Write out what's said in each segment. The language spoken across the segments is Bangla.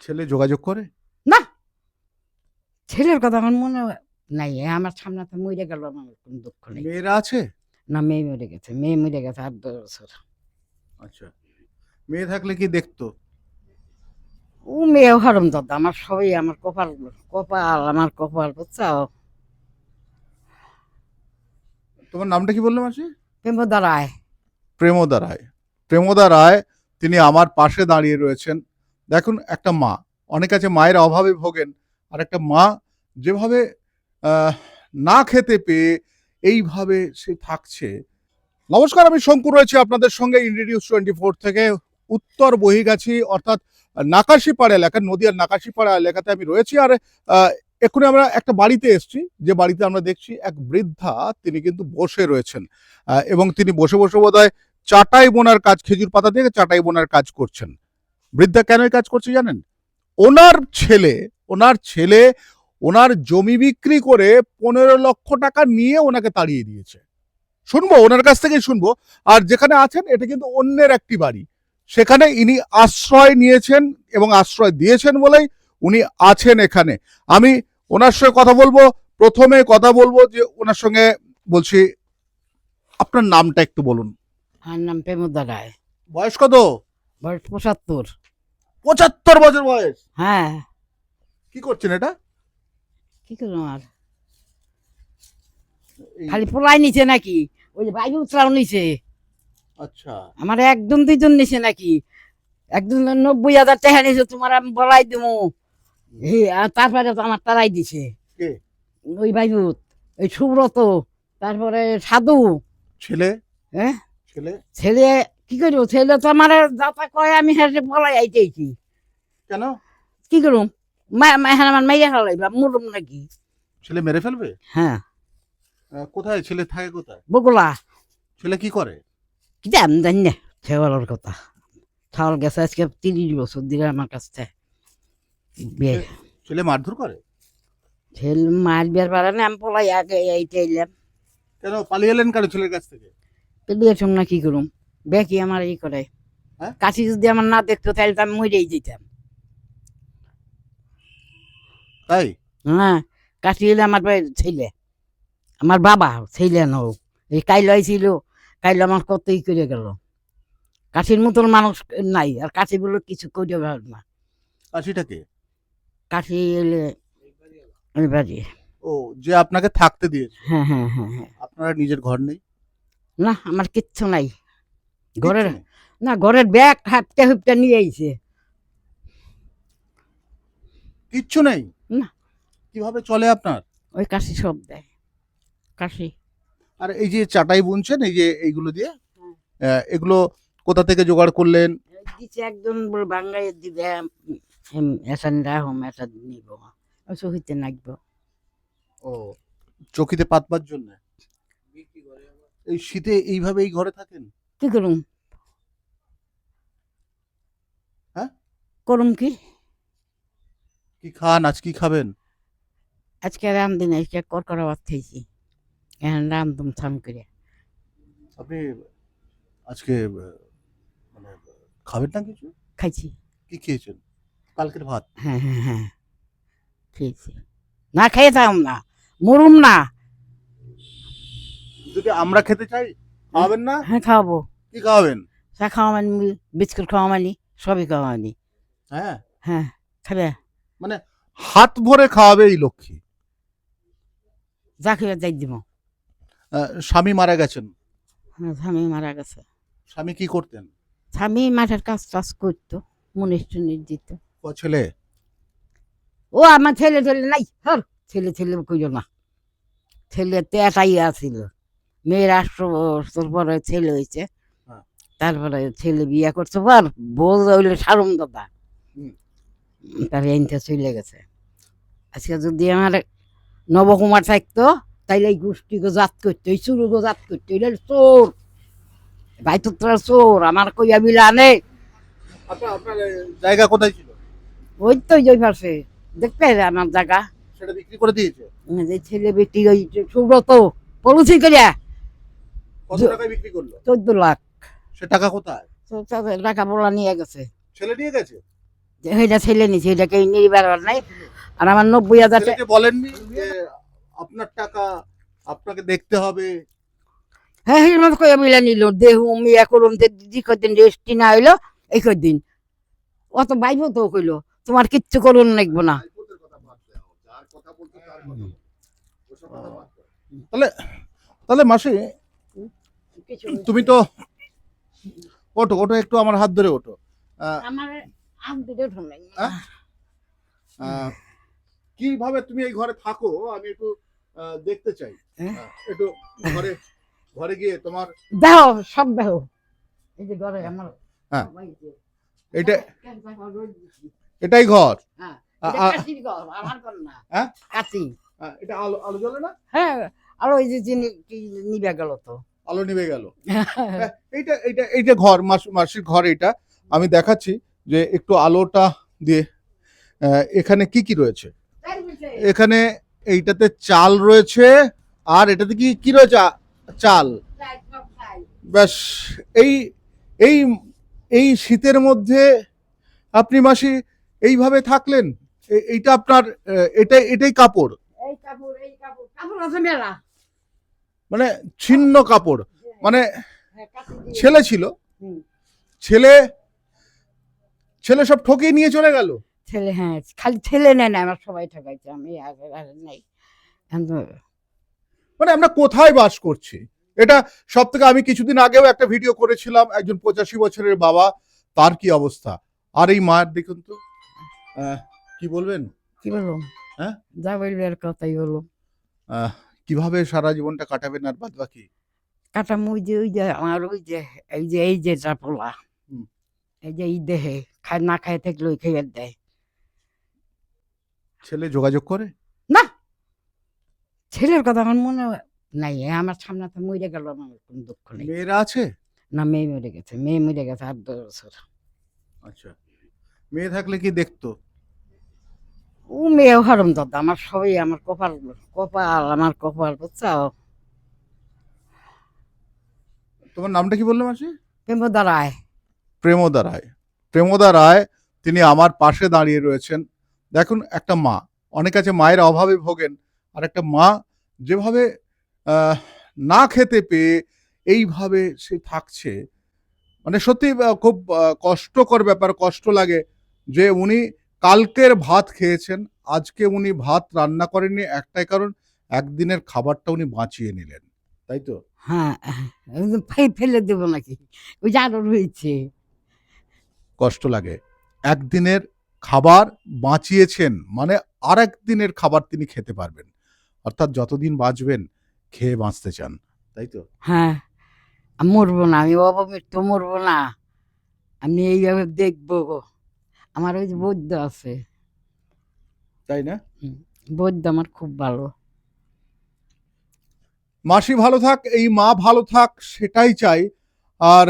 ছেলে যোগাযোগ করে? না। ছেলের কথা আমার মনে হয় নাই। এ আমার সামনে তো মরে গেল আমার কোনো দুঃখ নেই। মেয়েরা আছে? না মেয়ে মরে গেছে। মেয়ে মরে গেছে আট দশ বছর। আচ্ছা। মেয়ে থাকলে কি দেখতো? ও মেয়ে হরম দাদা আমার সবই আমার কপাল কপাল আমার কপাল বুঝছ তোমার নামটা কি বললে মাসি? প্রেম দাঁড়ায় প্রেমদা রায়। প্রেমদা রায় তিনি আমার পাশে দাঁড়িয়ে রয়েছেন। দেখুন, একটা মা। অনেক আছে মায়ের অভাবে ভোগেন। আর একটা মা যেভাবে না খেতে পেয়ে এইভাবে সে থাকছে। নমস্কার, আমি শঙ্কু রয়েছি আপনাদের সঙ্গে ইন্ডিডিউস টোয়েন্টি ফোর থেকে। উত্তর বহিগাছি অর্থাৎ নাকাশিপাড়া এলাকা, নদিয়ার নাকাশিপাড়া এলাকাতে আমি রয়েছি। আর এক্ষুনি আমরা একটা বাড়িতে এসেছি। যে বাড়িতে আমরা দেখছি এক বৃদ্ধা, তিনি কিন্তু বসে রয়েছেন। এবং তিনি বসে বসে বোধহয় চাটাই বোনার কাজ, খেজুর পাতা থেকে চাটাই বোনার কাজ করছেন। বৃদ্ধা কেন কাজ করছে জানেন? ওনার ছেলে ওনার ছেলে ওনার জমি বিক্রি করে পনেরো লক্ষ টাকা নিয়ে ওনাকে তাড়িয়ে দিয়েছে। শুনব ওনার কাছ থেকেই শুনব। আর যেখানে আছেন এটা কিন্তু অন্যের একটি বাড়ি। সেখানে ইনি আশ্রয় নিয়েছেন এবং আশ্রয় দিয়েছেন বলেই উনি আছেন এখানে। আমি ওনার সঙ্গে কথা বলব প্রথমে কথা বলব যে ওনার সঙ্গে বলছি আপনার নামটা একটু বলুন। আমার নাম প্রেম দাঁড়ায় বয়স কত? বয়স পঁচাত্তর। পঁচাত্তর বছর বয়স? হ্যাঁ। কি করছেন এটা? কি করব আর? খালি পোলাই নিছে নাকি? ওই যে বাইরে উতরাও নিছে। আচ্ছা। আমার একজন দুইজন নিছে নাকি? একজন নব্বই হাজার টাকা নিছে তোমার আমি বলাই দেবো তারপরে তো আমার তারাই দিছে। ওই বাইবুত ওই সুব্রত তারপরে সাধু। ছেলে? হ্যাঁ? ছেলে? ছেলে কি করব ছেলে তো আমার যাতা কয় আমি হ্যাঁ বলাই আইতেছি কেন? কি করুম হ্যাঁ আমার মাইয়া হালাইবা মরুম নাকি? ছেলে মেরে ফেলবে? হ্যাঁ কোথায়? ছেলে থাকে কোথায়? বগুলা। ছেলে কি করে কি জান জানি না ছেওয়ালার কথা। ছাওয়াল গেছে আজকে তিরিশ বছর দিলে আমার কাছ থেকে ছেলে মারধর করে ছেলে মার বিয়ার পারে না আমি পলাই আগে এইটা এলাম কেন? পালিয়ে এলেন কেন ছেলের কাছ থেকে? পেলিয়েছম না কি করুম বেকি আমার ই করে। হ্যাঁ? কাশি যদি আমার না দেখতো তাহলে তো আমি মরেই যেতাম। তাই? হ্যাঁ কাশি হলে আমার ছেলে। আমার বাবা ছেলে নও এই কাইল আইছিল কাইল আমার কতই করে গেল। কাশির মতন মানুষ নাই আর কাশি বলে কিছু করে না। কাশিটাকে কাশি এলে বাড়ি। ও যে আপনাকে থাকতে দিয়েছে। হ্যাঁ হ্যাঁ হ্যাঁ হ্যাঁ। আপনার নিজের ঘর নেই? না আমার কিচ্ছু নাই। ঘরের না ঘরের ব্যাগ হাপতে হুপতে নিয়ে আইছে। কিচ্ছু নেই? না। কীভাবে চলে আপনার? ওই কাশি সব দেয়। কাশি। আর এই যে চাটাই বুনছেন এই যে এইগুলো দিয়ে? এগুলো কোথা থেকে জোগাড় করলেন? দিচ্ছে একজন বলে বাংলায় দিবে এসান রাহম এটা নিব। ওই সহিতে নাকবো ও চকিতে পাতবার জন্য? এই শীতে এইভাবে এই ঘরে থাকেন? কি করুম হ্যাঁ? করুম কি? কি খান? আজ কি খাবেন? আজকে রান্ধি না আজকে কর করা ভাত খাইছি। এখন রান্ধুম থাম করে আপনি আজকে মানে খাবেন না কিছু? খাইছি। কি খেয়েছেন? কালকের ভাত? হ্যাঁ হ্যাঁ হ্যাঁ খেয়েছি। না খেয়ে থাকুম না। মরুম না। যদি আমরা খেতে চাই খাওয়াবেন না? হ্যাঁ খাওয়াবো। কি খাওয়াবেন? চা খাওয়ামানি বিস্কুট খাওয়ামানি সবই খাওয়ামানি হ্যাঁ? হ্যাঁ খাবে। হাত ভরে খাওয়াবে এই লক্ষ্মী? যা খেয়ে যাই দিব। স্বামী মারা গেছেন। হ্যাঁ স্বামী মারা গেছে। স্বামী কি করতেন? স্বামী মাঠের কাজ টাজ করতো মুনিশ টুনিশ দিত। ক ছেলে? ও আমার ছেলে ছেলে নাই। হর ছেলে ছেলে কইল না। ছেলে তো এটাই আছিল। মেয়ের আটশো বছর পরে ছেলে হয়েছে হ্যাঁ। তারপরে ছেলে বিয়ে করছে পর বউ হইলে সারম দাদা তার এনতে চলে গেছে। আজকে যদি আমার নবকুমার থাকতো তাইলে এই গোষ্ঠীকে জাত করতো এই চুরুকে জাত করতো এটা চোর। ভাই তো তোরা চোর আমার কইয়া বিলা আনে আপনার আপনার জায়গা কোথায় ছিল? ওই তো ওই পাশে। দেখতে আমার জায়গা। সেটা বিক্রি করে দিয়েছে? যে ছেলে বেটি ওই সুব্রত পলিসি করিয়া কত যে- টাকায় বিক্রি করল? চোদ্দ লাখ। সে টাকা কোথায়? টাকা বলা নিয়ে গেছে। ছেলে নিয়ে গেছে? সেইটা ছেলে নিছে এটাকে নিবার নাই। আর আমার নব্বই হাজার বলেননি যে আপনার টাকা আপনাকে দেখতে হবে? হ্যাঁ সেই মতো কয়ে মিলা নিল। দেহু মিয়া করুম দি কদিন রেস্টি না হইল এই কদিন অত বাইব তো কইলো তোমার কিচ্ছু করুন লাগবো না। তাহলে তাহলে মাসি তুমি তো ওঠো ওঠো একটু আমার হাত ধরে ওঠো আমার হ্যাঁ? কীভাবে তুমি এই ঘরে থাকো আমি একটু আহ, দেখতে চাই হ্যাঁ? একটু ঘরে ঘরে গিয়ে তোমার দেহ সব দেহ এই যে ঘরে আমার হ্যাঁ। এটা। এটাই ঘর হ্যাঁ, এটা। হ্যাঁ? এটা আলো আলো জ্বলে না হ্যাঁ, আর ওই যে যিনি কি নিবে গেল তো। আলো নিভে গেল হ্যাঁ, এইটা এইটা এইটা ঘর মাস- মাসির ঘর এটা আমি দেখাচ্ছি যে একটু আলোটা দিয়ে এখানে কি কি রয়েছে এখানে এইটাতে চাল রয়েছে আর এটাতে কি কি রয়েছে চাল ব্যাস এই এই এই শীতের মধ্যে আপনি মাসি এইভাবে থাকলেন এইটা আপনার আহ, এটা এটাই কাপড় এই কাপড়, এই কাপড়। কাপড় আছে মেলা। মানে ছিন্ন কাপড়। মানে। ছেলে ছিল। ছেলে ছেলে সব ঠকিয়ে নিয়ে চলে গেল? ছেলে হ্যাঁ খালি ছেলে নেয় না আমার সবাই ঠকাইছে আমি আগে নেই। মানে আমরা কোথায় বাস করছি? এটা সব থেকে আমি কিছুদিন আগেও একটা ভিডিও করেছিলাম একজন পঁচাশি বছরের বাবা তার কি অবস্থা? আর এই মায়ের দেখুন তো কি বলবেন? কি বলব? হ্যাঁ? যা বলবে আর কথাই বলো আহ, কীভাবে সারা জীবনটা কাটাবেন আর বাদ বাকি কাটা মুই যে ওই যে আমার ওই যে এই যে এই যে হুম। এই যে এই দেহে খায় না খায় থাকলে ওই খেয়ে দেয়। ছেলে যোগাযোগ করে? না! ছেলের কথা আমার মনে নাই আমার সামনে তো মরে গেল আমার কোনো দুঃখ নেই। মেয়েরা আছে? না মেয়ে মরে গেছে মেয়ে মরে গেছে আট দশ বছর। আচ্ছা। মেয়ে থাকলে কি দেখতো? ও মেয়ে হারম দাদা আমার সবই আমার কপাল কপাল আমার কপাল বুঝছ তোমার নামটা কি বললে মাসি? প্রেম দাঁড়ায় প্রেমদা রায়। প্রেমদা রায় তিনি আমার পাশে দাঁড়িয়ে রয়েছেন। দেখুন একটা মা অনেক আছে মায়ের অভাবে ভোগেন আর একটা মা যেভাবে না খেতে পেয়ে এইভাবে সে থাকছে মানে সত্যি খুব কষ্টকর ব্যাপার কষ্ট লাগে যে উনি কালকের ভাত খেয়েছেন আজকে উনি ভাত রান্না করেননি একটাই কারণ একদিনের খাবারটা উনি বাঁচিয়ে নিলেন। তাই তো? হ্যাঁ ফেলে দেবো নাকি? ওই যে আরও রয়েছে কষ্ট লাগে। একদিনের খাবার বাঁচিয়েছেন মানে আর দিনের খাবার তিনি খেতে পারবেন। অর্থাৎ যতদিন বাঁচবেন খেয়ে বাঁচতে চান। তাই তো? হ্যাঁ মরবো না আমি অবমৃত্যু মরবো না। আমি এইভাবে দেখব। আমার ওই যে বৈদ্য আছে। তাই না? বৈদ্য আমার খুব ভালো। মাসি ভালো থাক এই মা ভালো থাক সেটাই চাই। আর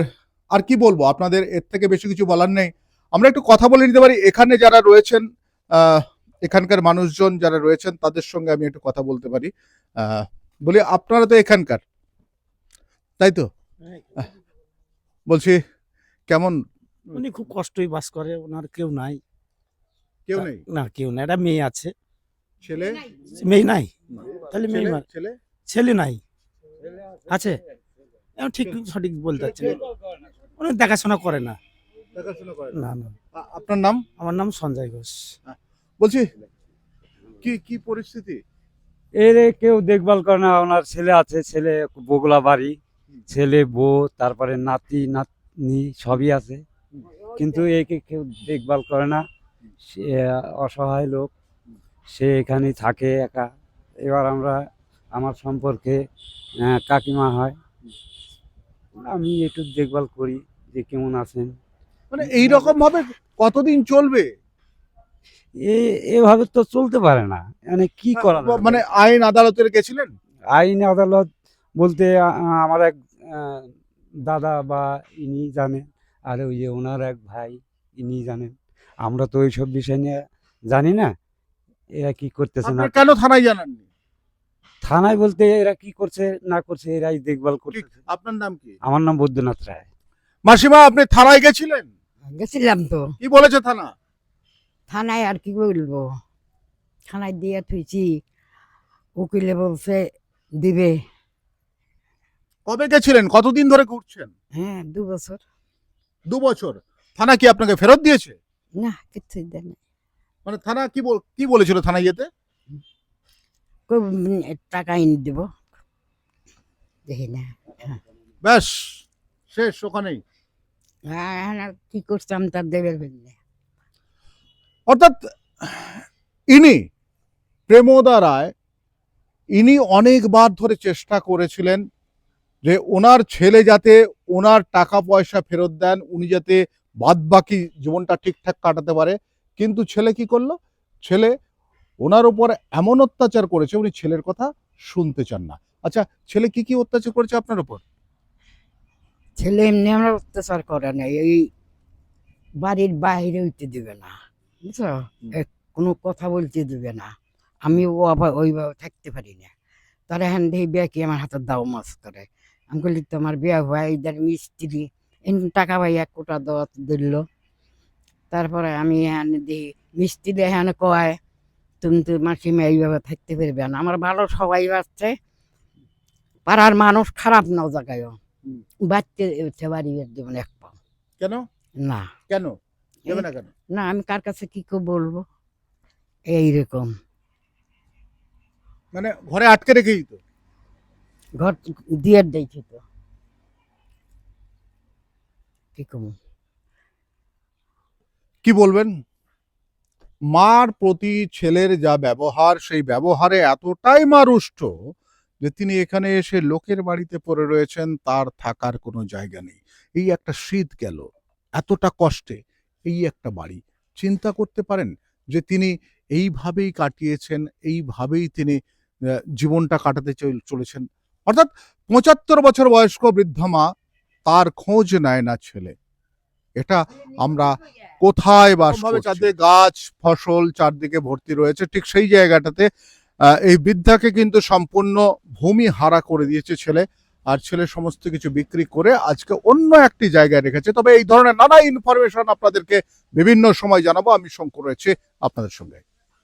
আর কি বলব আপনাদের এর থেকে বেশি কিছু বলার নেই। আমরা একটু কথা বলে নিতে পারি এখানে যারা রয়েছেন আহ, এখানকার মানুষজন যারা রয়েছেন তাদের সঙ্গে আমি একটু কথা বলতে পারি। আহ, বলি আপনারা তো এখানকার তাই তো? বলছি কেমন? উনি খুব কষ্টই বাস করে ওনার কেউ নাই। কেউ নেই? না কেউ নাই একটা মেয়ে আছে। ছেলে? মেয়ে নাই। তাহলে মেয়ে ছেলে- ছেলে? ছেলে নাই। আছে। এখন ঠিক সঠিক বলতে পারছি না। উনি দেখাশোনা করে না। না? না আপনার নাম? আমার নাম সঞ্জয় ঘোষ। বলছি কি কি পরিস্থিতি? এর কেউ দেখভাল করে না ওনার ছেলে আছে ছেলে বগুলা বাড়ি ছেলে বউ তারপরে নাতি নাতনি সবই আছে। কিন্তু একে কেউ দেখভাল করে না? সে অসহায় লোক সে এখানেই থাকে একা। এবার আমরা আমার সম্পর্কে কাকিমা হয় আমি একটু দেখভাল করি যে কেমন আছেন। মানে এইরকম ভাবে কতদিন চলবে? এভাবে তো চলতে পারে না। মানে কি করা মানে আইন আদালতে গেছিলেন? আইন আদালত বলতে আমার এক দাদা বা ইনি জানেন আর ওই যে ওনার এক ভাই ইনি জানেন। আমরা তো ওইসব বিষয় নিয়ে জানি না এরা কি করতেছে না কেন থানায় জানাননি? থানায় বলতে এরা কি করছে না করছে এরাই দেখভাল করছে আপনার নাম কি? আমার নাম বৈদ্যনাথ রায়। মাসিমা আপনি থানায় গেছিলেন? গেছিলাম তো। কি বলেছে থানা? থানায় আর কি বলব? থানায় দিয়ে থুইছি উকিলে বলছে দিবে। কবে গেছিলেন? কতদিন ধরে ঘুরছেন? হ্যাঁ দু বছর। দু বছর। থানা কি আপনাকে ফেরত দিয়েছে? না কিছুই দেয় না মানে থানা কি বল কি বলেছিল থানায় যেতে কই, টাকা এনে দেবো। দেখি না ব্যাস শেষ ওখানেই। হ্যাঁ হ্যাঁ, কি করতাম তার দেবের অর্থাৎ ইনি প্রেমদা রায় ইনি অনেকবার ধরে চেষ্টা করেছিলেন যে ওনার ছেলে যাতে ওনার টাকা পয়সা ফেরত দেন উনি যাতে বাদবাকি জীবনটা ঠিকঠাক কাটাতে পারে। কিন্তু ছেলে কি করল? ছেলে ওনার উপর এমন অত্যাচার করেছে উনি ছেলের কথা শুনতে চান না। আচ্ছা ছেলে কি কি অত্যাচার করেছে আপনার উপর? ছেলে এমনি আমরা অত্যাচার করে না এই বাড়ির বাইরে হইতে দেবে না। বুঝছ কোনো কথা বলতে দেবে না। আমি ও আবার ওইভাবে থাকতে পারি না। তারা হ্যান দিয়ে বিয়া কি আমার হাতে দাও মাছ করে আমি বলি তোমার বিয়া হয় ইদার মিস্ত্রি। এন টাকা ভাই এক কোটা দেওয়া দিল। তারপরে আমি হ্যান দিই মিস্ত্রি হ্যান কয়? তুমি তো মাসিমা এইভাবে থাকতে পারবে না। আমার ভালো সবাই বাচ্চে পাড়ার মানুষ খারাপ না জায়গায়ও। বাচ্চা উঠে বাড়ি দেবেন এক পাও। কেন? না। কেন? না কেন? না আমি কার কাছে কি করে বলব? এইরকম। মানে ঘরে আটকে রেখেই তো? ঘর দিয়ে দিয়েছি তো। কি কি বলবেন? মার প্রতি ছেলের যা ব্যবহার, সেই ব্যবহারে এতটাই মা রুষ্ট যে তিনি এখানে এসে লোকের বাড়িতে পড়ে রয়েছেন, তার থাকার কোনো জায়গা নেই। এই একটা শীত গেল, এতটা কষ্টে, এই একটা বাড়ি। চিন্তা করতে পারেন যে তিনি এইভাবেই কাটিয়েছেন, এইভাবেই তিনি জীবনটা কাটাতে চলেছেন। অর্থাৎ পঁচাত্তর বছর বয়স্ক বৃদ্ধ মা তার খোঁজ নেয় না ছেলে। এটা আমরা কোথায় বাস চারদিকে গাছ ফসল চারদিকে ভর্তি রয়েছে ঠিক সেই জায়গাটাতে এই বৃদ্ধাকে কিন্তু সম্পূর্ণ ভূমি হারা করে দিয়েছে ছেলে। আর ছেলে সমস্ত কিছু বিক্রি করে আজকে অন্য একটি জায়গায় রেখেছে। তবে এই ধরনের নানা ইনফরমেশন আপনাদেরকে বিভিন্ন সময় জানাব। আমি শঙ্কর রয়েছে আপনাদের সঙ্গে।